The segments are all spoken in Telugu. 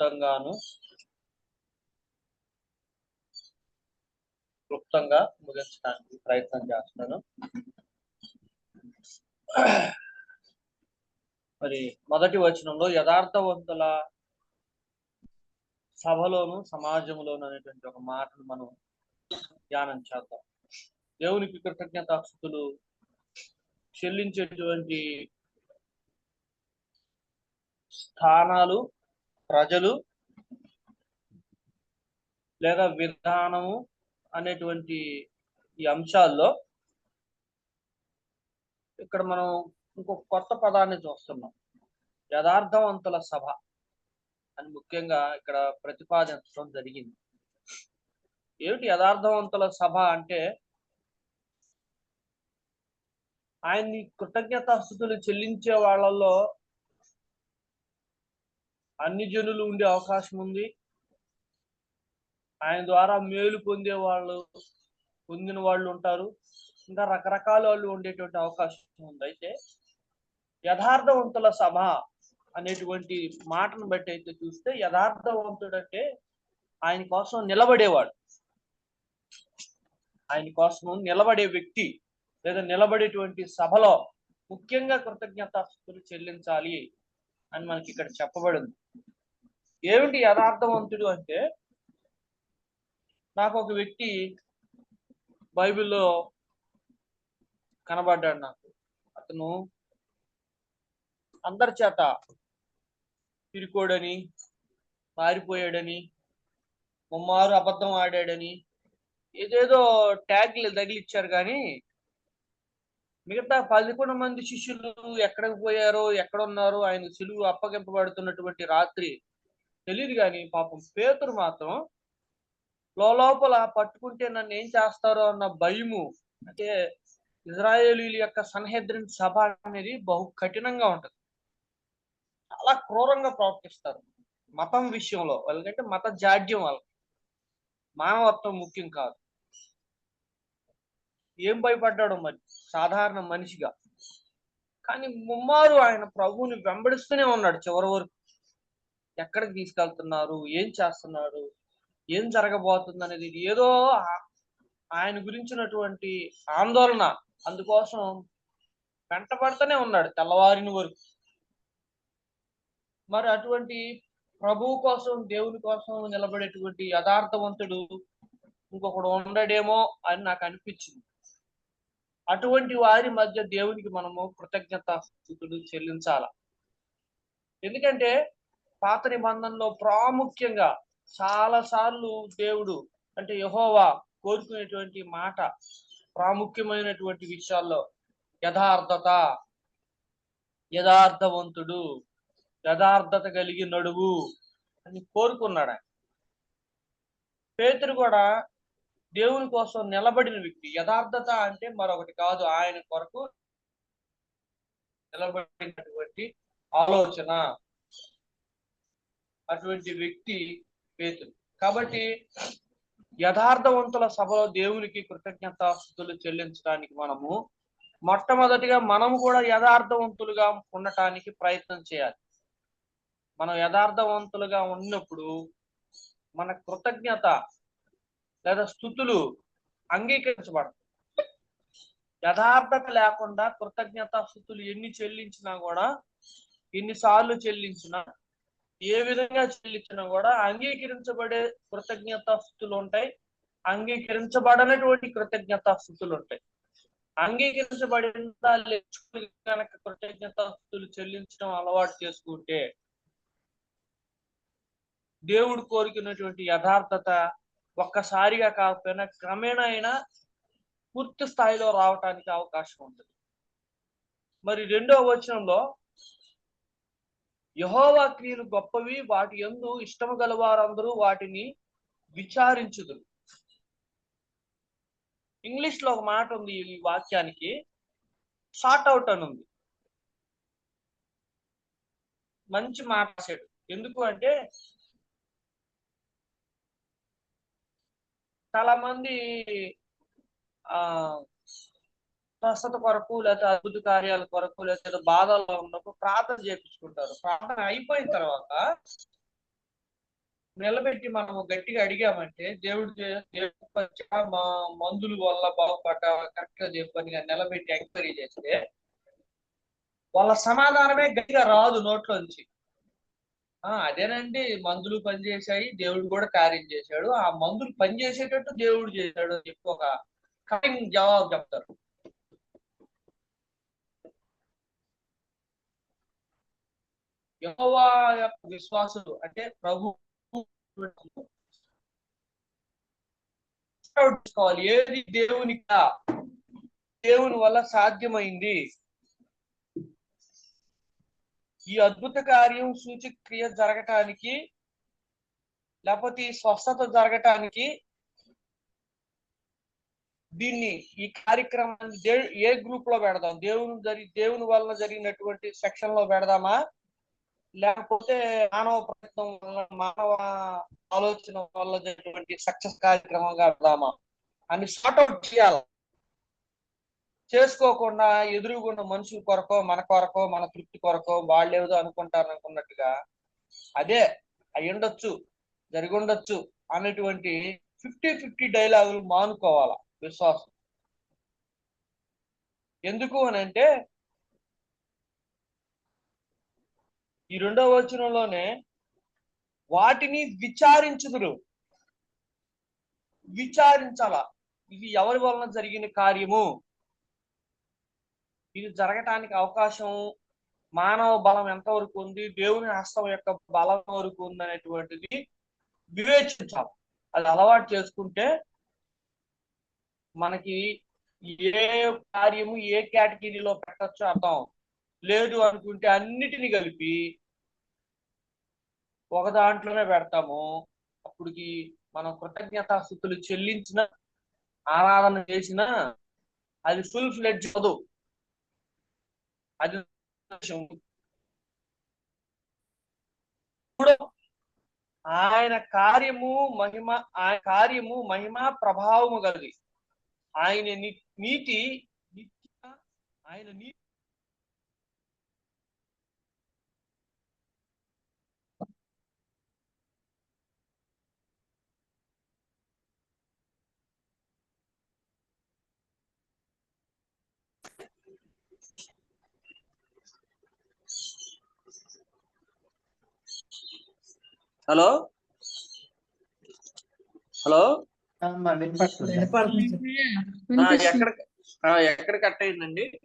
క్లుప్తంగాను క్లుప్తంగా ముగించడానికి ప్రయత్నం చేస్తున్నాను. మరి మొదటి వచనంలో యథార్థవంతుల సభలోను సమాజంలోను అనేటువంటి ఒక మాటను మనం ధ్యానం చేద్దాం. దేవునికి కృతజ్ఞతాస్తుతులు చెల్లించేటువంటి స్థానాలు ప్రజలు లేదా విధానము అనేటువంటి ఈ అంశాల్లో ఇక్కడ మనం ఇంకొక కొత్త పదాన్ని చూస్తున్నాం. యథార్థవంతుల సభ అని ముఖ్యంగా ఇక్కడ ప్రతిపాదించడం జరిగింది. ఏమిటి యథార్థవంతుల సభ అంటే ఆయన్ని కృతజ్ఞతాస్థుతులు చెల్లించే వాళ్ళల్లో అన్ని జనులు ఉండే అవకాశం ఉంది. ఆయన ద్వారా మేలు పొందే వాళ్ళు పొందిన వాళ్ళు ఉంటారు. ఇంకా రకరకాల వాళ్ళు ఉండేటువంటి అవకాశం ఉంది. అయితే యథార్థవంతుల సభ అనేటువంటి మాటను బట్టి అయితే చూస్తే యథార్థవంతుడు అంటే ఆయన కోసం నిలబడేవాడు. ఆయన కోసం నిలబడే వ్యక్తి లేదా నిలబడేటువంటి సభలో ముఖ్యంగా కృతజ్ఞతాస్తులు చెల్లించాలి. అని మనకి ఇక్కడ చెప్పబడింది. ఏమిటి యథార్థవంతుడు అంటే నాకు ఒక వ్యక్తి బైబిల్లో కనబడ్డాడు నాకు. అతను అందరి చేత తిరికోడని మారిపోయాడని ముమ్మారు అబద్ధం ఆడాడని ఏదేదో ట్యాగ్లు తగిలిచ్చారు కానీ మిగతా పదకొండు మంది శిష్యులు ఎక్కడికి పోయారో ఎక్కడ ఉన్నారో ఆయన సులువు అప్పగింపబడుతున్నటువంటి రాత్రి తెలియదు కానీ పాపం పేతురు మాత్రం లోపల పట్టుకుంటే నన్ను ఏం చేస్తారో అన్న భయము అంటే ఇజ్రాయేలీల యొక్క సన్హెద్రిన్ సభ అనేది బహు కఠినంగా ఉంటుంది. చాలా క్రూరంగా ప్రవర్తిస్తారు మతం విషయంలో వాళ్ళకంటే మత జాడ్యం వాళ్ళకి. మానవత్వం ముఖ్యం కాదు. ఏం భయపడ్డాడు మరి? సాధారణ మనిషిగా. కానీ ముమ్మారు ఆయన ప్రభువుని వెంబడిస్తూనే ఉన్నాడు చివరి వరకు. ఎక్కడికి తీసుకెళ్తున్నారు? ఏం చేస్తున్నారు? ఏం జరగబోతుంది అనేది ఏదో ఆయన గురించినటువంటి ఆందోళన. అందుకోసం వెంటబడుతూనే ఉన్నాడు తెల్లవారిన వరకు. మరి అటువంటి ప్రభువు కోసం దేవుని కోసం నిలబడేటువంటి యథార్థవంతుడు ఇంకొకడు ఉండడేమో అని నాకు అనిపించింది. అటువంటి వారి మధ్య దేవునికి మనము కృతజ్ఞత స్థుతులు చెల్లించాల. ఎందుకంటే పాత నిబంధనలో ప్రాముఖ్యంగా చాలా సార్లు దేవుడు అంటే యహోవా కోరుకునేటువంటి మాట ప్రాముఖ్యమైనటువంటి విషయాల్లో యథార్థత యథార్థవంతుడు యథార్థత కలిగి నడువు అని కోరుకున్నాడు ఆయన. పేతురు కూడా దేవుని కోసం నిలబడిన వ్యక్తి. యథార్థత అంటే మరొకటి కాదు. ఆయన కొరకు నిలబడినటువంటి ఆలోచన. అటువంటి వ్యక్తి పేతులు కాబట్టి యథార్థవంతుల సభలో దేవునికి కృతజ్ఞతాస్తులు చెల్లించడానికి మనము మొట్టమొదటిగా మనము కూడా యథార్థవంతులుగా ఉండటానికి ప్రయత్నం చేయాలి. మనం యథార్థవంతులుగా ఉన్నప్పుడు మన కృతజ్ఞత లేదా స్థుతులు అంగీకరించబడతాయి యథార్థత లేకుండా కృతజ్ఞత స్థుతులు ఎన్ని చెల్లించినా కూడా ఎన్నిసార్లు చెల్లించినా ఏ విధంగా చెల్లించినా కూడా అంగీకరించబడే కృతజ్ఞత స్థుతులు ఉంటాయి. అంగీకరించబడనటువంటి కృతజ్ఞత స్థుతులు ఉంటాయి. అంగీకరించబడిన కనుక కృతజ్ఞత స్థుతులు చెల్లించడం అలవాటు చేసుకుంటే దేవుడు కోరుకున్నటువంటి యథార్థత ఒక్కసారిగా కాకపోయినా క్రమేణా అయినా పూర్తి స్థాయిలో రావటానికి అవకాశం ఉంటుంది. మరి రెండో వచనంలో యహోవా క్రియలు గొప్పవి వాటి ఎందు ఇష్టము గలవారందరూ వాటిని విచారించుదురు. ఇంగ్లీష్లో ఒక మాట ఉంది ఈ వాక్యానికి షార్ట్ అవుట్ అని ఉంది. మంచి మాట రాశాడు. ఎందుకు అంటే చాలా మంది ఆ స్వస్థత కొరకు లేకపోతే అద్భుత కార్యాల కొరకు లేకపోతే బాధల్లో ఉన్నప్పుడు ప్రార్థన చేపించుకుంటారు. ప్రార్థన అయిపోయిన తర్వాత నిలబెట్టి మనం గట్టిగా అడిగామంటే దేవుడు మా మందుల వల్ల బాగుపడ్డ కరెక్ట్గా చెప్పని నిలబెట్టి ఎంక్వైరీ చేస్తే వాళ్ళ సమాధానమే గట్టిగా రాదు నోట్లోంచి. అదేనండి. మందులు పనిచేశాయి దేవుడు కూడా కార్యం చేశాడు. ఆ మందులు పనిచేసేటట్టు దేవుడు చేశాడు అని చెప్పి ఒక కటింగ్ జవాబు చెప్తారు. యెహోవా యొక్క విశ్వాసులు అంటే ప్రభు ఏది దేవునిక దేవుని వల్ల సాధ్యమైంది? ఈ అద్భుత కార్యం సూచక్రియ జరగటానికి లేకపోతే ఈ స్వస్థత జరగటానికి దీన్ని ఈ కార్యక్రమాన్ని దే- ఏ గ్రూప్లో పెడదాం? దేవుని జరి దేవుని వల్ల జరిగినటువంటి సెక్షన్లో పెడదామా? లేకపోతే మానవ ప్రయత్నం వల్ల మానవ ఆలోచన వల్ల జరిగినటువంటి సక్సెస్ కార్యక్రమంగా పెడదామా? అని సార్ట్అవుట్ చేయాలి? చేసుకోకుండా ఎదురుగున్న మనుషుల కొరకో మన కొరకో మన తృప్తి కొరకో వాళ్ళు ఏదో అనుకుంటారు అనుకున్నట్టుగా అదే అయ్యుండొచ్చు ఉండొచ్చు జరిగి ఉండొచ్చు అనేటువంటి ఫిఫ్టీ ఫిఫ్టీ డైలాగులు మానుకోవాలా విశ్వాసం. ఎందుకు అని అంటే ఈ రెండవ వచనంలోనే వాటిని విచారించుదురు. విచారించాల. ఇది ఎవరి వలన జరిగిన కార్యము? ఇది జరగటానికి అవకాశం మానవ బలం ఎంతవరకు ఉంది? దేవుని హస్తం యొక్క బలం వరకు ఉంది అనేటువంటిది వివేచించాలి. అది అలవాటు చేసుకుంటే మనకి ఏ కార్యము ఏ కేటగిరీలో పెట్టచ్చు అర్థం లేదు అనుకుంటే అన్నిటిని కలిపి ఒక దాంట్లోనే పెడతాము. అప్పటికి మనం కృతజ్ఞతాస్థుతులు చెల్లించిన ఆరాధన చేసిన అది ఫుల్ ఫ్లెడ్జ్ చదువు. అది ఆయన కార్యము మహిమ ఆయన కార్యము మహిమ ప్రభావము కలిగి ఆయన ని- నీతి నిత్య ఆయన నీతి హలో? హలో? ఎక్కడ ఆ, ఎక్కడ కట్ అయిందండి?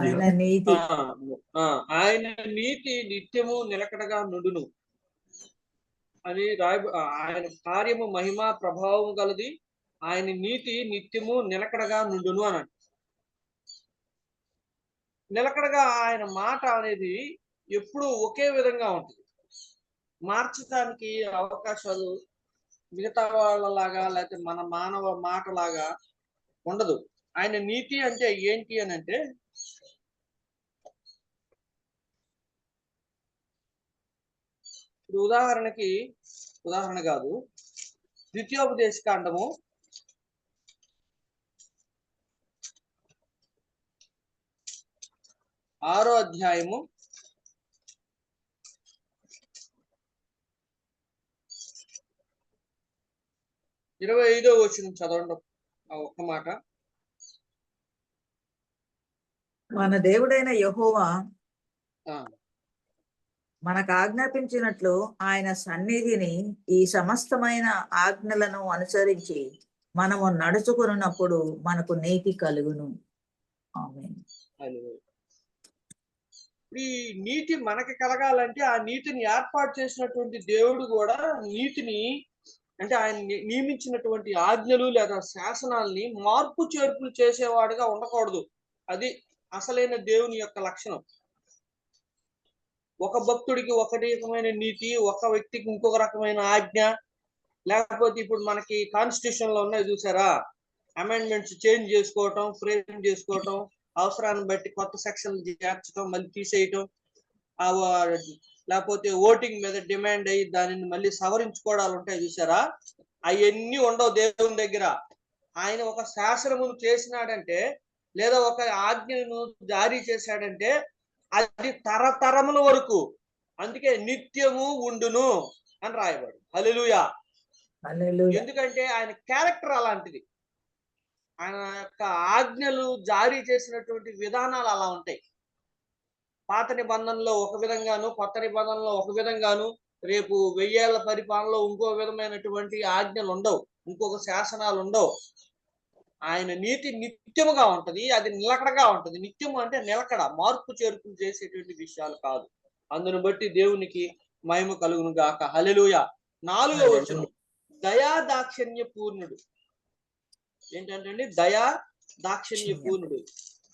ఆయన నీతి. ఆ, ఆ, ఆయన నీతి నిత్యము నిలకడగా నుండును. అని రాయ ఆయన కార్యము మహిమ ప్రభావం గలది. ఆయన నీతి నిత్యము నిలకడగా నుండును అన్నాడు. నిలకడగా ఆయన మాట అనేది ఎప్పుడు ఒకే విధంగా ఉంటుంది. మార్చడానికి అవకాశాలు మిగతా వాళ్ళలాగా లేకపోతే మన మానవ మాటలాగా ఉండదు. ఆయన నీతి అంటే ఏంటి అని అంటే ఇప్పుడు ఉదాహరణకి ఉదాహరణ కాదు. ద్వితీయోపదేశ కాండము ఆరో అధ్యాయము ఇరవై ఐదో వచ్చిన చదవండి. ఆ ఒక్క మాట. మన దేవుడైన యెహోవా మనకు ఆజ్ఞాపించినట్లు ఆయన సన్నిధిని ఈ సమస్తమైన ఆజ్ఞలను అనుసరించి మనము నడుచుకున్నప్పుడు మనకు నీతి కలుగును. ఈ నీతి మనకి కలగాలంటే ఆ నీతిని ఏర్పాటు చేసినటువంటి దేవుడు కూడా నీతిని అంటే ఆయన నియమించినటువంటి ఆజ్ఞలు లేదా శాసనాల్ని మార్పు చేర్పులు చేసేవాడుగా ఉండకూడదు. అది అసలైన దేవుని యొక్క లక్షణం. ఒక భక్తుడికి ఒక రకమైన నీతి ఒక వ్యక్తికి ఇంకొక రకమైన ఆజ్ఞ లేకపోతే ఇప్పుడు మనకి కాన్స్టిట్యూషన్లో ఉన్నాయి చూసారా? అమెండ్మెంట్స్ చేంజ్ చేసుకోవటం ఫ్రేమ్ చేసుకోవటం అవసరాన్ని బట్టి కొత్త సెక్షన్లు చేర్చడం మళ్ళీ తీసేయటం ఆ లేకపోతే ఓటింగ్ మీద డిమాండ్ అయ్యి దానిని మళ్ళీ సవరించుకోవడాలు ఉంటాయి చూసారా అవన్నీ ఉండవు దేవుని దగ్గర. ఆయన ఒక శాసనమును చేసినాడంటే లేదా ఒక ఆజ్ఞను జారీ చేశాడంటే అది తరతరముల వరకు. అందుకే నిత్యము ఉండును అని రాయబడు. హల్లెలూయా. ఎందుకంటే ఆయన క్యారెక్టర్ అలాంటిది. ఆయన యొక్క ఆజ్ఞలు జారీ చేసినటువంటి విధానాలు అలా ఉంటాయి. పాత నిబంధనలో ఒక విధంగాను కొత్త నిబంధనలో ఒక విధంగాను రేపు వెయ్యేళ్ళ పరిపాలనలో ఇంకో విధమైనటువంటి ఆజ్ఞలు ఉండవు ఇంకొక శాసనాలు ఉండవు. ఆయన నీతి నిత్యముగా ఉంటది అది నిలకడగా ఉంటది. నిత్యము అంటే నిలకడ మార్పు చేర్పులు చేసేటువంటి విషయాలు కాదు. అందును బట్టి దేవునికి మహిమ కలుగును గాక. హల్లెలూయా. నాలుగో వచనం. దయా దాక్షిణ్య పూర్ణుడు ఏంటంటే దయా దాక్షిణ్య పూర్ణుడు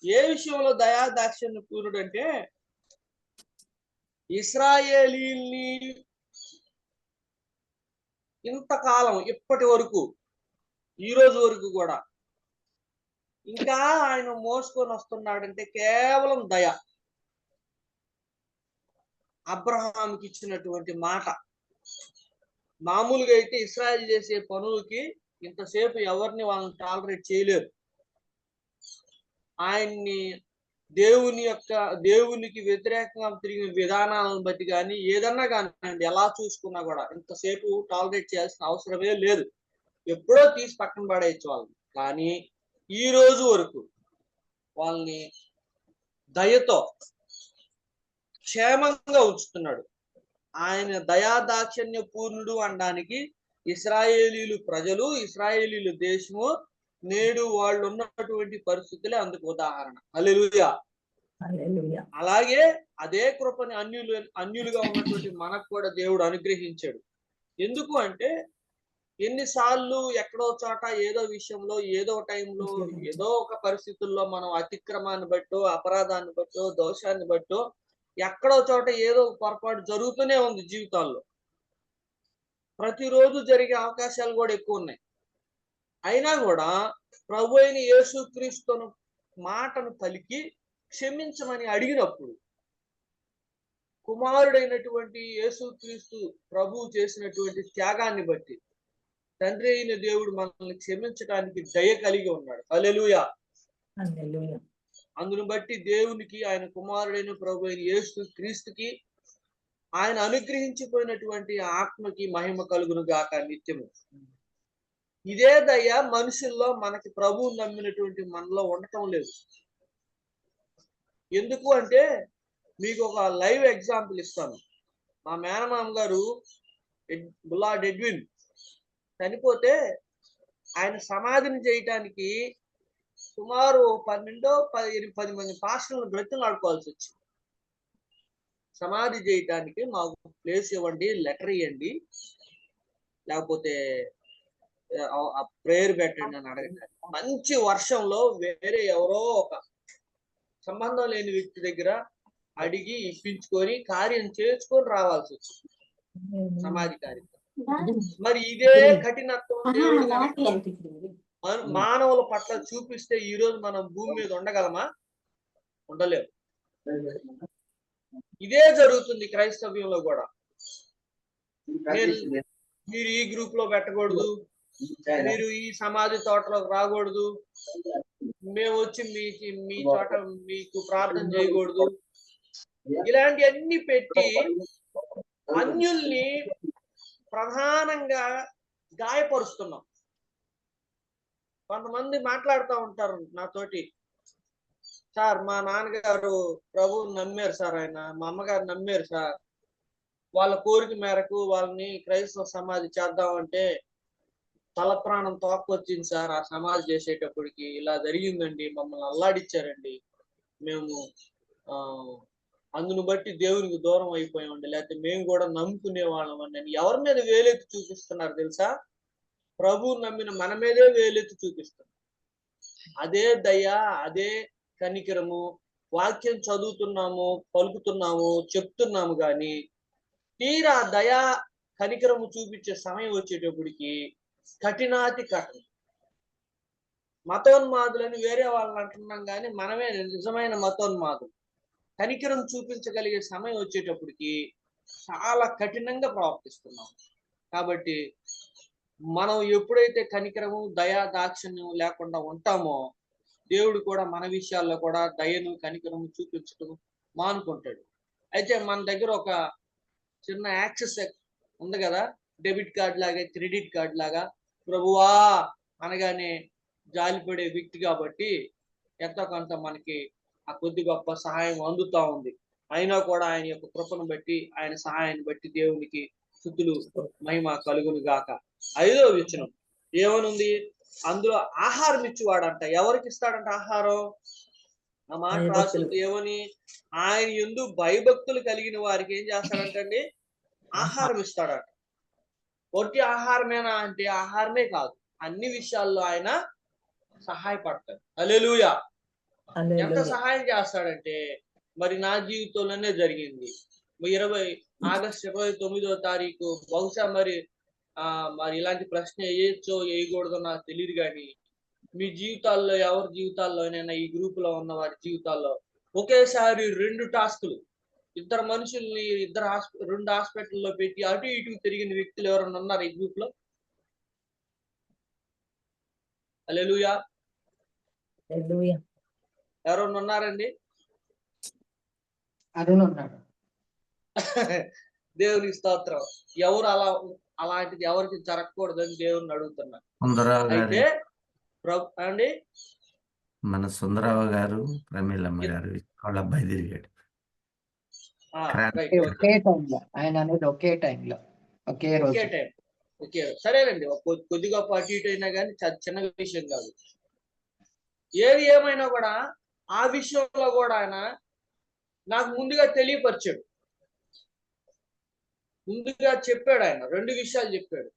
ఏ విషయంలో దయా దాక్షిణ్య పూర్ణుడు అంటే ఇస్రాయేలీల్ని ఇంతకాలం ఇప్పటి వరకు ఈ రోజు వరకు కూడా ఇంకా ఆయన మోసుకొని వస్తున్నాడంటే కేవలం దయ. అబ్రహాంకి ఇచ్చినటువంటి మాట. మామూలుగా అయితే ఇస్రాయల్ చేసే పనులకి ఇంతసేపు ఎవరిని వాళ్ళని టాలరేట్ చేయలేరు ఆయన్ని దేవుని యొక్క దేవునికి వ్యతిరేకంగా తిరిగిన విధానాలను బట్టి కానీ ఏదన్నా కానివ్వండి ఎలా చూసుకున్నా కూడా ఇంతసేపు టాలరేట్ చేయాల్సిన అవసరమే లేదు. ఎప్పుడో తీసి పక్కన పడేయచ్చు వాళ్ళని. కానీ ఈ రోజు వరకు వాళ్ళని దయతో క్షేమంగా ఉంచుతున్నాడు. ఆయన దయాదాక్షణ్య పూర్ణుడు అనడానికి ఇస్రాయేలీలు ప్రజలు ఇస్రాయేలీలు దేశము నేడు వాళ్ళు ఉన్నటువంటి పరిస్థితులే అందుకు ఉదాహరణ. హల్లెలూయా. అలాగే అదే కృపని అన్యులు అన్యులుగా ఉన్నటువంటి మనకు కూడా దేవుడు అనుగ్రహించాడు. ఎందుకు అంటే ఎన్నిసార్లు ఎక్కడో చోట ఏదో విషయంలో ఏదో టైంలో ఏదో ఒక పరిస్థితుల్లో మనం అతిక్రమాన్ని బట్టో అపరాధాన్ని బట్టో దోషాన్ని బట్టో ఎక్కడో చోట ఏదో పొరపాటు జరుగుతూనే ఉంది జీవితాల్లో. ప్రతిరోజు జరిగే అవకాశాలు కూడా ఎక్కువ ఉన్నాయి. అయినా కూడా ప్రభు అయిన యేసుక్రీస్తును మాటను పలికి క్షమించమని అడిగినప్పుడు కుమారుడైనటువంటి యేసుక్రీస్తు ప్రభు చేసినటువంటి త్యాగాన్ని బట్టి తండ్రి అయిన దేవుడు మనల్ని క్షమించడానికి దయ కలిగి ఉన్నాడు. హల్లెలూయా. అందును బట్టి దేవునికి ఆయన కుమారుడైన ప్రభు అయిన యేసు క్రీస్తుకి ఆయన అనుగ్రహించిపోయినటువంటి ఆత్మకి మహిమ కలుగును గాక నిత్యము. ఇదే దయ మనుషుల్లో మనకి ప్రభువు నమ్మినటువంటి మనలో ఉండటం లేదు. ఎందుకు అంటే మీకు ఒక లైవ్ ఎగ్జాంపుల్ ఇస్తాను. మా మేనమామ గారు ఎడ్- ఎడ్విన్ డెడ్విన్ చనిపోతే ఆయన సమాధిని చేయటానికి సుమారు పన్నెండో పది పది మంది పాస్టర్లను బ్రతులు ఆడుకోవాల్సి వచ్చింది. సమాధి చేయటానికి మాకు ప్లేస్ ఇవ్వండి లెటర్ ఇవ్వండి లేకపోతే ప్రేయర్ పెట్టండి అని అడగండి. మంచి వర్షంలో వేరే ఎవరో ఒక సంబంధం లేని వ్యక్తి దగ్గర అడిగి ఇప్పించుకొని కార్యం చేసుకొని రావాల్సి వచ్చింది సమాధి కార్యక్రమం. మరి ఇదే కఠినత్వం మానవుల పట్ల చూపిస్తే ఈ రోజు మనం భూమి మీద ఉండగలమా? ఉండలేము ఇదే జరుగుతుంది క్రైస్తవ్యంలో కూడా. మీరు ఈ గ్రూప్లో పెట్టకూడదు. మీరు ఈ సమాధి తోటలోకి రాకూడదు. మేము వచ్చి మీ మీ తోట మీకు ప్రార్థన చేయకూడదు. ఇలాంటి అన్ని పెట్టి అన్యుల్ని ప్రధానంగా గాయపరుస్తున్నాం. కొంతమంది మాట్లాడుతూ ఉంటారు నాతోటి సార్ మా నాన్నగారు ప్రభువుని నమ్మారు సార్ ఆయన మా అమ్మగారు నమ్మారు సార్. వాళ్ళ కోరిక మేరకు వాళ్ళని క్రైస్తవ సమాధి చేద్దామంటే తలప్రాణం ప్రాణం సార్. ఆ సమాజ్ చేసేటప్పటికి ఇలా జరిగిందండి. మమ్మల్ని అల్లాడిచ్చారండి. మేము ఆ అందును బట్టి దేవునికి దూరం అయిపోయామండి. లేకపోతే మేము కూడా నమ్ముకునే వాళ్ళం అండి. ఎవరి మీద వేలెత్తి చూపిస్తున్నారు తెలుసా? ప్రభు నమ్మిన మన మీదే వేలెత్తి చూపిస్తున్నారు. అదే దయ అదే కనికరము వాక్యం చదువుతున్నాము పలుకుతున్నాము చెప్తున్నాము కానీ తీరా దయా కనికరము చూపించే సమయం వచ్చేటప్పటికి కఠినాతి కఠినం. మతోన్మాదులని వేరే వాళ్ళని అంటున్నాం కానీ మనమే నిజమైన మతోన్మాదులు. కనికరం చూపించగలిగే సమయం వచ్చేటప్పటికి చాలా కఠినంగా ప్రవర్తిస్తున్నాం. కాబట్టి మనం ఎప్పుడైతే కనికరము దయా దాక్షిణ్యం లేకుండా ఉంటామో దేవుడు కూడా మన విషయాల్లో కూడా దయను కనికరము చూపించడం మానుకుంటాడు. అయితే మన దగ్గర ఒక చిన్న యాక్సెస్ ఉంది కదా? డెబిట్ కార్డ్ లాగా క్రెడిట్ కార్డ్ లాగా ప్రభువా అనగానే జాలిపడే వ్యక్తి కాబట్టి ఎంతో కొంత మనకి ఆ కొద్ది గొప్ప సహాయం అందుతా ఉంది. అయినా కూడా ఆయన యొక్క కృపను బట్టి ఆయన సహాయాన్ని బట్టి దేవునికి స్థుతులు మహిమ కలుగును గాక. ఐదో వచనం. ఏమనుంది? అందులో ఆహారం ఇచ్చేవాడంట. ఎవరికి ఇస్తాడంట ఆహారం? ఆ మాట. రాస్తుంది ఏమని? ఆయన ఎందు భయభక్తులు కలిగిన వారికి ఏం చేస్తాడంటండి? ఆహారం ఇస్తాడట. ఒట్టి ఆహారమేనా అంటే ఆహారమే కాదు. అన్ని విషయాల్లో ఆయన సహాయపడతాడు. అలెలుయా ఎంత సహాయం చేస్తాడంటే మరి నా జీవితంలోనే జరిగింది. ఇరవై ఆగస్ట్ ఇరవై తొమ్మిదో తారీఖు బహుశా మరి ఆ మరి ఇలాంటి ప్రశ్న వేయచ్చో వేయకూడదో నాకు తెలియదు కానీ మీ జీవితాల్లో ఎవరి జీవితాల్లోనైనా ఈ గ్రూప్లో ఉన్న వారి జీవితాల్లో ఒకేసారి రెండు టాస్కులు ఇద్దరు మనుషుల్ని ఇద్దరు హాస్ప రెండు హాస్పిటల్లో పెట్టి అటు ఇటు తిరిగిన వ్యక్తులు ఎవరైనా ఉన్నారు ఈ గ్రూప్లో అలెలుయా హల్లెలూయా. ఎవరైనా ఉన్నారండి? అరుణ్ ఉన్నాడు. దేవునికి స్తోత్రం. ఎవరు అలా అలాంటిది ఎవరికి జరగకూడదని దేవుని అడుగుతున్నా. అయితే ప్రభు అండి? మన సుందరరావు గారు ప్రమీలమ్మ గారు వాళ్ళ అబ్బాయి తిరిగాడు. ఒకే టైంలో. ఆయన అనేది ఒకే టైంలో. ఒకే రోజు. ఒకే టైం ఓకే సరేనండి. ఒక కొద్ది- కొద్ది గొప్ప అటు ఇటు అయినా కానీ చిన్న విషయం కాదు. ఏది ఏమైనా కూడా ఆ విషయంలో కూడా ఆయన నాకు ముందుగా తెలియపరిచాడు. ముందుగా చెప్పాడు ఆయన. రెండు విషయాలు చెప్పాడు.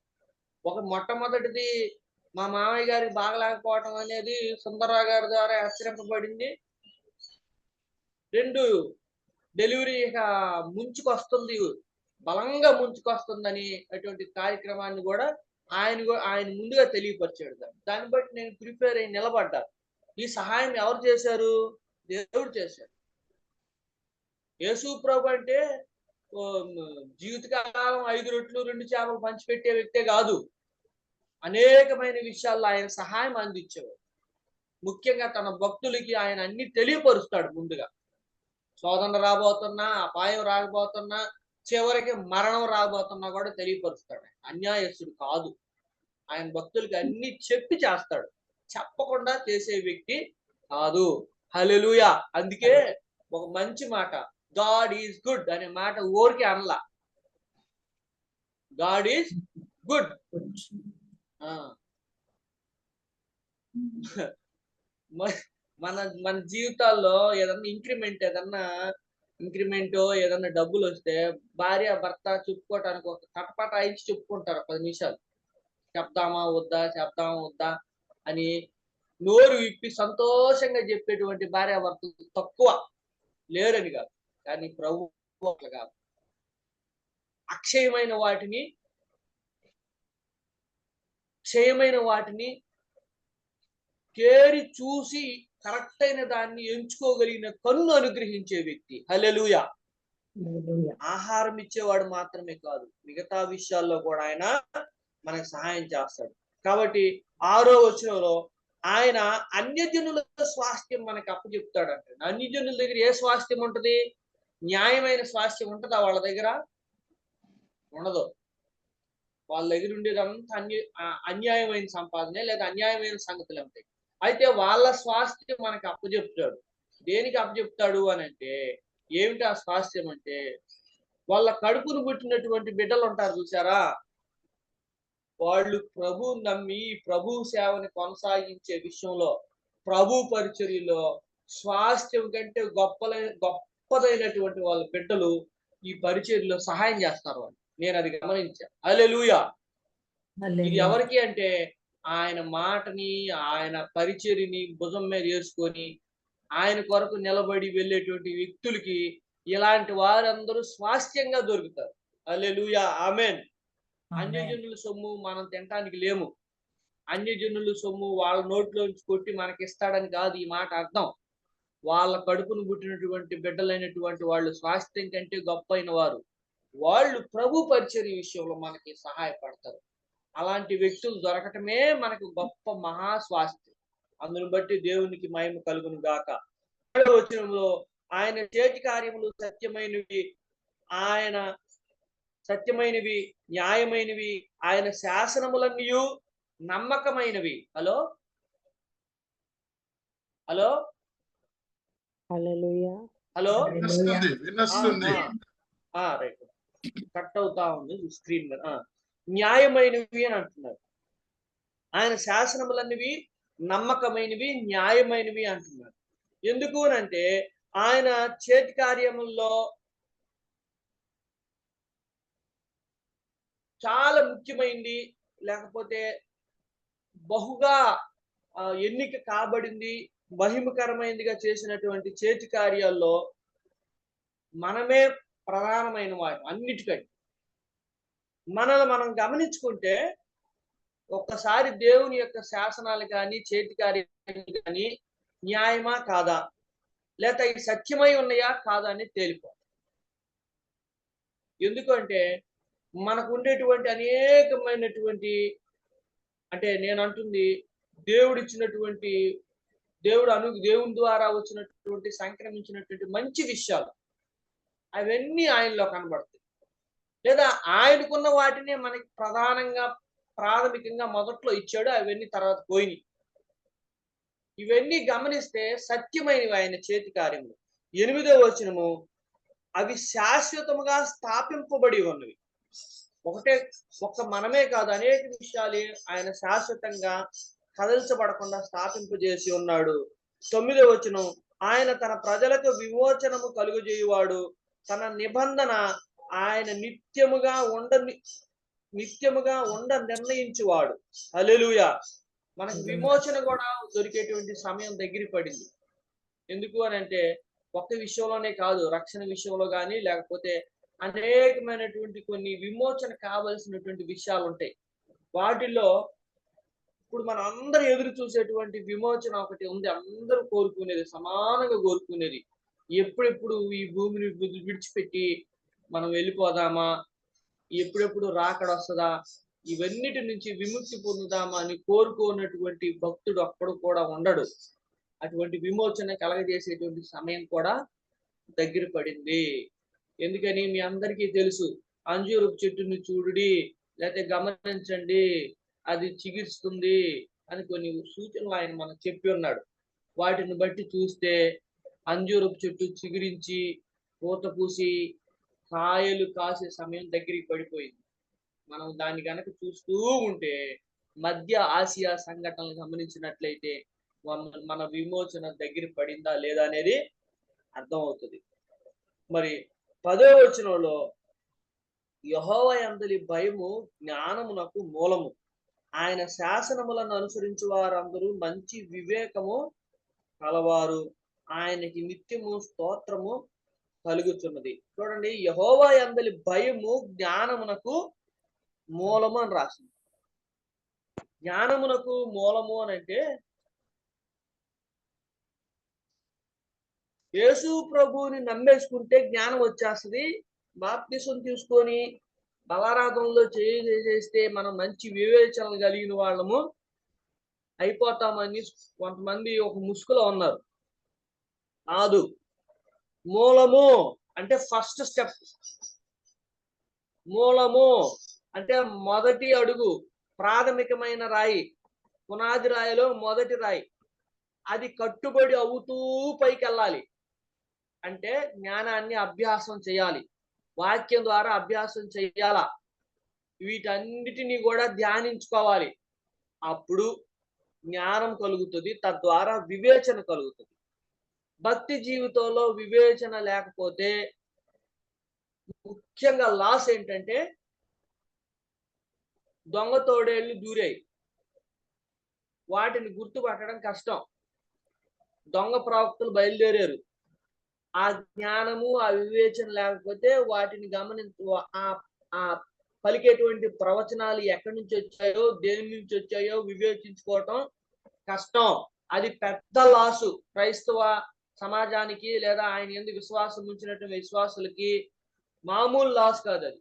ఒక మొట్టమొదటిది మా మామయ్య గారికి బాగలేకపోవటం అనేది సుందరరావు గారి ద్వారా హెచ్చరింపబడింది రెండు డెలివరీ ముంచుకొస్తుంది బలంగా ముంచుకొస్తుందని అటువంటి కార్యక్రమాన్ని కూడా ఆయన ఆయన ముందుగా తెలియపరిచాడు దాన్ని బట్టి నేను ప్రిపేర్ అయి నిలబడ్డా. ఈ సహాయం ఎవరు చేశారు? దేవుడు చేశాడు. యేసు ప్రభు అంటే ఓ, జీవితకాలం ఐదు రొట్లు రెండు చేపలు పంచిపెట్టే వ్యక్తే కాదు. అనేకమైన విషయాల్లో ఆయన సహాయం అందించేవాడు. ముఖ్యంగా తన భక్తులకి ఆయన అన్ని తెలియపరుస్తాడు ముందుగా. శోధన రాబోతున్నా అపాయం రాబోతున్నా చివరికి మరణం రాబోతున్నా కూడా తెలియపరుస్తాడు. అన్యాయస్తుడు కాదు. ఆయన భక్తులకి అన్ని చెప్పి చేస్తాడు. చెప్పకుండా చేసే వ్యక్తి కాదు. హల్లెలూయా! అందుకే ఒక మంచి మాట. గాడ్ ఈజ్ గుడ్ అనే మాట ఊరికి అనలా. God is good. మన మన జీవితాల్లో ఏదన్నా ఇంక్రిమెంట్ ఏదన్నా ఇంక్రిమెంట్ ఏదన్నా డబ్బులు వస్తే భార్య భర్త చెప్పుకోవటానికి ఒక తటపట ఇచ్చి చెప్పుకుంటారు పది నిమిషాలు. చెప్దామా వద్దా చెప్దామా వద్దా అని నోరు విప్పి సంతోషంగా చెప్పేటువంటి భార్య భర్త తక్కువ లేరని కాదు. కానీ ప్రభు అట్లా కాదు. అక్షయమైన వాటిని క్షయమైన వాటిని కేరి చూసి కరెక్ట్ అయిన దాన్ని ఎంచుకోగలిగిన కన్ను అనుగ్రహించే వ్యక్తి. హల్లెలూయా. ఆహారం ఇచ్చేవాడు మాత్రమే కాదు మిగతా విషయాల్లో కూడా ఆయన మనకు సహాయం చేస్తాడు. కాబట్టి ఆరో వచనంలో ఆయన అన్యజనుల స్వాస్థ్యం మనకు అప్పచెప్తాడంట. అన్యజనుల దగ్గర ఏ స్వాస్థ్యం ఉంటది? న్యాయమైన స్వాస్థ్యం ఉంటుందా వాళ్ళ దగ్గర? ఉండదు. వాళ్ళ దగ్గర ఉండేదంతా అన్య అన్యాయమైన సంపాదనే లేదా అన్యాయమైన సంగతులు ఉంటాయి అయితే వాళ్ళ స్వాస్థ్యం మనకు అప్పచెప్తాడు దేనికి అప్పచెప్తాడు అని అంటే ఏమిటి ఆ స్వాస్థ్యం అంటే వాళ్ళ కడుపును పుట్టినటువంటి బిడ్డలు ఉంటారు చూసారా వాళ్ళు ప్రభు నమ్మి ప్రభు సేవని కొనసాగించే విషయంలో ప్రభు పరిచర్యలో స్వాస్థ్యం కంటే గొప్పలైన గొప్పదైనటువంటి వాళ్ళ బిడ్డలు ఈ పరిచర్యలో సహాయం చేస్తారు వాళ్ళు. నేను అది గమనించా. అలెలుయా ఇది ఎవరికి అంటే ఆయన మాటని ఆయన పరిచర్ని భుజం మీద వేసుకొని ఆయన కొరకు నిలబడి వెళ్ళేటువంటి వ్యక్తులకి ఇలాంటి వారందరూ స్వాస్థ్యంగా దొరుకుతారు. అల్లెలుయా ఆమెన్. అన్యజనుల సొమ్ము మనం తినటానికి లేము. అన్యజనుల సొమ్ము వాళ్ళ నోట్లోంచి కొట్టి మనకి ఇస్తాడని కాదు ఈ మాట అర్థం. వాళ్ళ కడుపును పుట్టినటువంటి బిడ్డలైనటువంటి వాళ్ళు స్వాస్థ్యం కంటే గొప్ప అయిన వారు. వాళ్ళు ప్రభు పరిచర్య విషయంలో మనకి సహాయపడతారు. అలాంటి వ్యక్తులు దొరకటమే మనకు గొప్ప మహా స్వాస్థ్యం అందును బట్టి దేవునికి మహిమ కలుగును గాక. వచనంలో ఆయన చేతి కార్యములు సత్యమైనవి ఆయన సత్యమైనవి న్యాయమైనవి ఆయన శాసనములన్నీయు నమ్మకమైనవి. హలో? హలో? హల్లెలూయా. హలో? రైట్. కట్ అవుతా ఉంది స్క్రీన్ మీద. ఆ, న్యాయమైనవి అని అంటున్నారు. ఆయన శాసనములన్నవి నమ్మకమైనవి న్యాయమైనవి అంటున్నారు. ఎందుకు అంటే ఆయన చేతి కార్యముల్లో చాలా ముఖ్యమైనది లేకపోతే బహుగా ఎన్నిక కాబడింది మహిమకరమైనదిగా చేసినటువంటి చేతి కార్యాల్లో మనమే ప్రధానమైన వారు అన్నిటికంటే. మనల్ని మనం గమనించుకుంటే ఒక్కసారి దేవుని యొక్క శాసనాలు కానీ చేతి కార్యాలు కానీ న్యాయమా కాదా? లేక ఇది సత్యమై ఉన్నాయా కాదా అని తేలిపో ఎందుకంటే మనకు ఉండేటువంటి అనేకమైనటువంటి అంటే నేను అంటుంది దేవుడు ఇచ్చినటువంటి దేవుడు అను దేవుని ద్వారా వచ్చినటువంటి సంక్రమించినటువంటి మంచి విషయాలు అవన్నీ ఆయనలో కనబడతాయి. లేదా ఆయనకున్న వాటినే మనకి ప్రధానంగా ప్రాథమికంగా మొదట్లో ఇచ్చాడు అవన్నీ తర్వాత పోయినాయి. ఇవన్నీ గమనిస్తే సత్యమైనవి ఆయన చేతి కార్యములు. ఎనిమిదో వచనము అవి శాశ్వతముగా స్థాపింపబడి ఉన్నవి. ఒకటే ఒక్క మనమే కాదు అనేక విషయాలు ఆయన శాశ్వతంగా కదల్చబడకుండా స్థాపింపజేసి ఉన్నాడు. తొమ్మిదో వచనం ఆయన తన ప్రజలకు విమోచనము కలుగజేయువాడు. తన నిబంధన ఆయన నిత్యముగా ఉండ నిత్యముగా ఉండ నిర్ణయించువాడు. హల్లెలూయా. మనకు విమోచన కూడా దొరికేటువంటి సమయం దగ్గర పడింది. ఎందుకు అని అంటే ఒక్క విషయంలోనే కాదు రక్షణ విషయంలో కానీ లేకపోతే అనేకమైనటువంటి కొన్ని విమోచన కావలసినటువంటి విషయాలు ఉంటాయి. వాటిల్లో ఇప్పుడు మనం అందరూ ఎదురు చూసేటువంటి విమోచన ఒకటి ఉంది. అందరూ కోరుకునేది సమానంగా కోరుకునేది. ఎప్పుడెప్పుడు ఈ భూమిని విడి- విడిచిపెట్టి మనం వెళ్ళిపోదామా? ఎప్పుడెప్పుడు రాకడ వస్తుందా? ఇవన్నిటి నుంచి విముక్తి పొందుదామా అని కోరుకోనటువంటి భక్తుడు అప్పుడు కూడా ఉండడు. అటువంటి విమోచన కలగజేసేటువంటి సమయం కూడా దగ్గర పడింది. ఎందుకని మీ అందరికీ తెలుసు అంజూరు చెట్టుని చూడుడి లేకపోతే గమనించండి అది చికిత్స్తుంది అని కొన్ని సూచనలు ఆయన మనకు చెప్పి ఉన్నాడు. వాటిని బట్టి చూస్తే అంజూరపు చెట్టు చిగురించి పూత పూసి కాయలు కాసే సమయం దగ్గరికి పడిపోయింది. మనం దాన్ని కనుక చూస్తూ ఉంటే మధ్య ఆసియా సంఘటనలు గమనించినట్లయితే మన- విమోచన దగ్గర పడిందా లేదా అనేది అర్థమవుతుంది. మరి పదో వచనంలో యహోవ అందలి భయము జ్ఞానమునకు మూలము. ఆయన శాసనములను అనుసరించు వారందరూ మంచి వివేకము కలవారు. ఆయనకి నిత్యము స్తోత్రము కలుగుతున్నది చూడండి యహోవా అందలి భయము జ్ఞానమునకు మూలము అని రాసింది. జ్ఞానమునకు మూలము అని అంటే యేసు ప్రభువుని నమ్మేసుకుంటే జ్ఞానం వచ్చేస్తుంది. బాప్తిసం తీసుకొని బలారాధనలో చేస్తే మనం మంచి వివేచనలు కలిగిన వాళ్ళము అయిపోతామని కొంతమంది ఒక ముసుగులో ఉన్నారు. కాదు. మూలము అంటే ఫస్ట్ స్టెప్ మూలము అంటే మొదటి అడుగు ప్రాథమికమైన రాయి పునాది రాయిలో మొదటి రాయి. అది కట్టుబడి అవుతూ పైకి వెళ్ళాలి అంటే జ్ఞానాన్ని అభ్యాసం చేయాలి. వాక్యం ద్వారా అభ్యాసం చేయాలా? వీటన్నిటిని కూడా ధ్యానించుకోవాలి. అప్పుడు జ్ఞానం కలుగుతుంది తద్వారా వివేచన కలుగుతుంది. భక్తి జీవితంలో వివేచన లేకపోతే ముఖ్యంగా లాస్ ఏంటంటే దొంగ తోడేళ్ళు దూరాయి. వాటిని గుర్తుపట్టడం కష్టం. దొంగ ప్రవక్తలు బయలుదేరారు. ఆ జ్ఞానము ఆ వివేచన లేకపోతే వాటిని గమని ఆ ఆ పలికేటువంటి ప్రవచనాలు ఎక్కడి నుంచి వచ్చాయో దేని నుంచి వచ్చాయో వివేచించుకోవటం కష్టం. అది పెద్ద లాసు. క్రైస్తవ సమాజానికి లేదా ఆయన ఎందుకు విశ్వాసం ఉంచినటువంటి విశ్వాసులకి మామూలు లాస్ కాదు అది.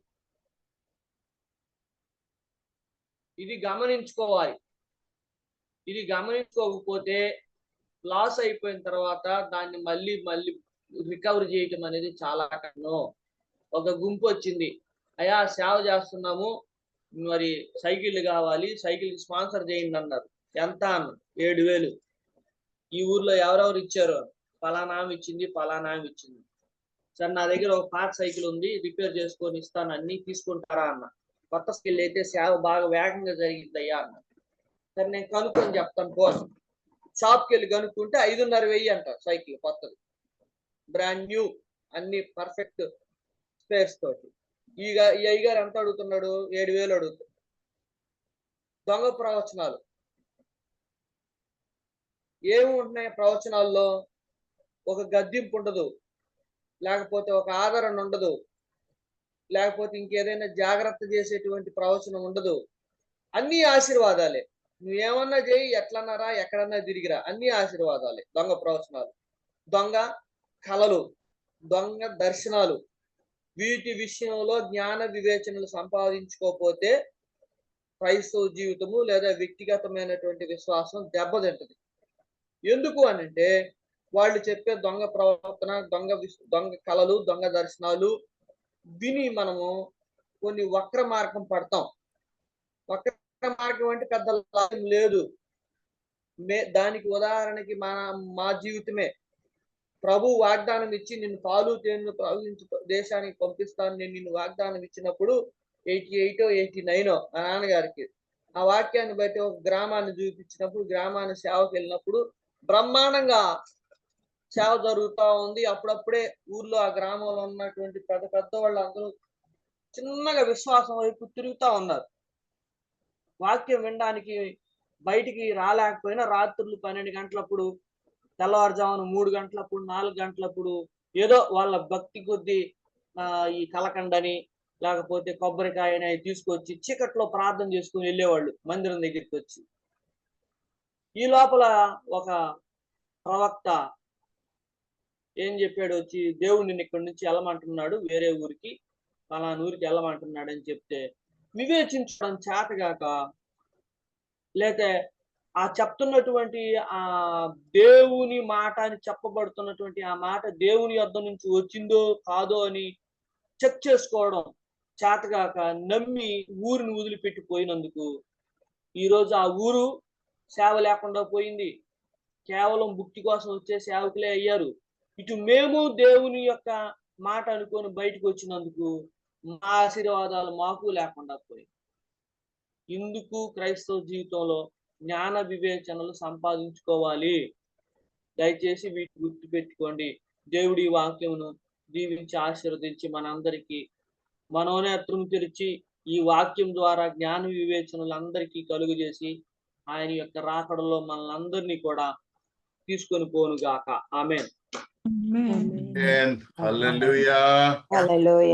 ఇది గమనించుకోవాలి. ఇది గమనించుకోకపోతే లాస్ అయిపోయిన తర్వాత దాన్ని మళ్ళీ మళ్ళీ రికవర్ చేయటం అనేది చాలా కష్టం. ఒక గుంపు వచ్చింది. అయా సేవ చేస్తున్నాము. మరి సైకిల్ కావాలి. సైకిల్ స్పాన్సర్ చేయండి అన్నారు. ఎంత అన్న? ఏడు వేలు. ఈ ఊర్లో ఎవరెవరు ఇచ్చారు? ఫలానా ఇచ్చింది ఫలానా ఇచ్చింది. సార్ నా దగ్గర ఒక పాత సైకిల్ ఉంది రిపేర్ చేసుకొని ఇస్తాను అన్ని తీసుకుంటారా అన్న. కొత్త స్కిల్ అయితే సేవ బాగా వేగంగా జరిగింది అయ్యా అన్న. సరే నేను కనుక్కొని చెప్తాను పోను షాప్కి వెళ్ళి కనుక్కుంటే ఐదున్నర వెయ్యి అంట సైకిల్ కొత్తది. బ్రాండ్ న్యూ అన్ని పర్ఫెక్ట్ స్పేర్స్ తోటి. ఈ ఈ అయ్యగారు ఎంత అడుగుతున్నాడు? ఏడు వేలు అడుగుతాడు దొంగ ప్రవచనాలు. ఏముంటున్నాయి ప్రవచనాల్లో? ఒక గద్దింపు ఉండదు. లేకపోతే ఒక ఆదరణ ఉండదు. లేకపోతే ఇంకేదైనా జాగ్రత్త చేసేటువంటి ప్రవచనం ఉండదు. అన్ని ఆశీర్వాదాలే. నువ్వేమన్నా చేయి ఎట్లన్నారా ఎక్కడన్నా తిరిగిరా అన్ని ఆశీర్వాదాలే. దొంగ ప్రవచనాలు. దొంగ కళలు దొంగ దర్శనాలు. వీటి విషయంలో జ్ఞాన వివేచనలు సంపాదించుకోకపోతే క్రైస్తవ జీవితము లేదా వ్యక్తిగతమైనటువంటి విశ్వాసం దెబ్బతింటది. ఎందుకు అని అంటే వాళ్ళు చెప్పే దొంగ ప్రవర్తన దొంగ దొంగ కళలు దొంగ దర్శనాలు విని మనము కొన్ని వక్ర మార్గం పడతాం. వక్ర మార్గం అంటే పెద్ద లాభం లేదు. మే దానికి ఉదాహరణకి మన మా జీవితమే. ప్రభు వాగ్దానం ఇచ్చి నిన్ను పాలు తేను ప్రవహించు దేశానికి పంపిస్తాను. నేను నిన్ను వాగ్దానం ఇచ్చినప్పుడు ఎయిటీ ఎయిటో ఎయిటీ నైనో మా నాన్నగారికి ఆ వాక్యాన్ని బట్టి ఒక గ్రామాన్ని చూపించినప్పుడు గ్రామాన్ని సేవకి వెళ్ళినప్పుడు బ్రహ్మాండంగా సేవ జరుగుతా ఉంది. అప్పుడప్పుడే ఊర్లో ఆ గ్రామంలో ఉన్నటువంటి పెద్ద పెద్ద వాళ్ళు అందరూ చిన్నగా విశ్వాసం వైపు తిరుగుతా ఉన్నారు. వాక్యం వినడానికి బయటికి రాలేకపోయినా రాత్రులు పన్నెండు గంటలప్పుడు తెల్లవారుజామున మూడు గంటలప్పుడు నాలుగు గంటలప్పుడు ఏదో వాళ్ళ భక్తి కొద్దీ ఆ, ఈ కలకండని లేకపోతే కొబ్బరికాయని అవి తీసుకొచ్చి చీకట్లో ప్రార్థన చేసుకుని వెళ్ళేవాళ్ళు మందిరం దగ్గరికి వచ్చి. ఈ లోపల ఒక ప్రవక్త ఏం చెప్పాడు? వచ్చి దేవుడు నిన్ను ఇక్కడి నుంచి వెళ్ళమంటున్నాడు వేరే ఊరికి పలానా ఊరికి వెళ్ళమంటున్నాడు అని చెప్తే వివేచించడం చేతగాక లేతే ఆ చెప్తున్నటువంటి ఆ దేవుని మాట అని చెప్పబడుతున్నటువంటి ఆ మాట దేవుని యొద్ద నుంచి వచ్చిందో కాదో అని చెక్ చేసుకోవడం చేతగాక నమ్మి ఊరిని వదిలిపెట్టిపోయినందుకు ఈరోజు ఆ ఊరు సేవ లేకుండా పోయింది. కేవలం బుక్తి కోసం వచ్చే సేవకులే అయ్యారు. ఇటు మేము దేవుని యొక్క మాట అనుకొని బయటకు వచ్చినందుకు మా ఆశీర్వాదాలు మాకు లేకుండా పోయి ఇందుకు క్రైస్తవ జీవితంలో జ్ఞాన వివేచనలు సంపాదించుకోవాలి. దయచేసి వీటి గుర్తు పెట్టుకోండి దేవుడి వాక్యమును దీవించి ఆశీర్వదించి మనందరికీ మనోనేత్రం తెరిచి ఈ వాక్యం ద్వారా జ్ఞాన వివేచనలు అందరికీ కలుగజేసి ఆయన యొక్క రాకడలో మనల్ని కూడా తీసుకొని పోను గాక Amen. And Hallelujah. Hallelujah.